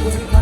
คุณครับ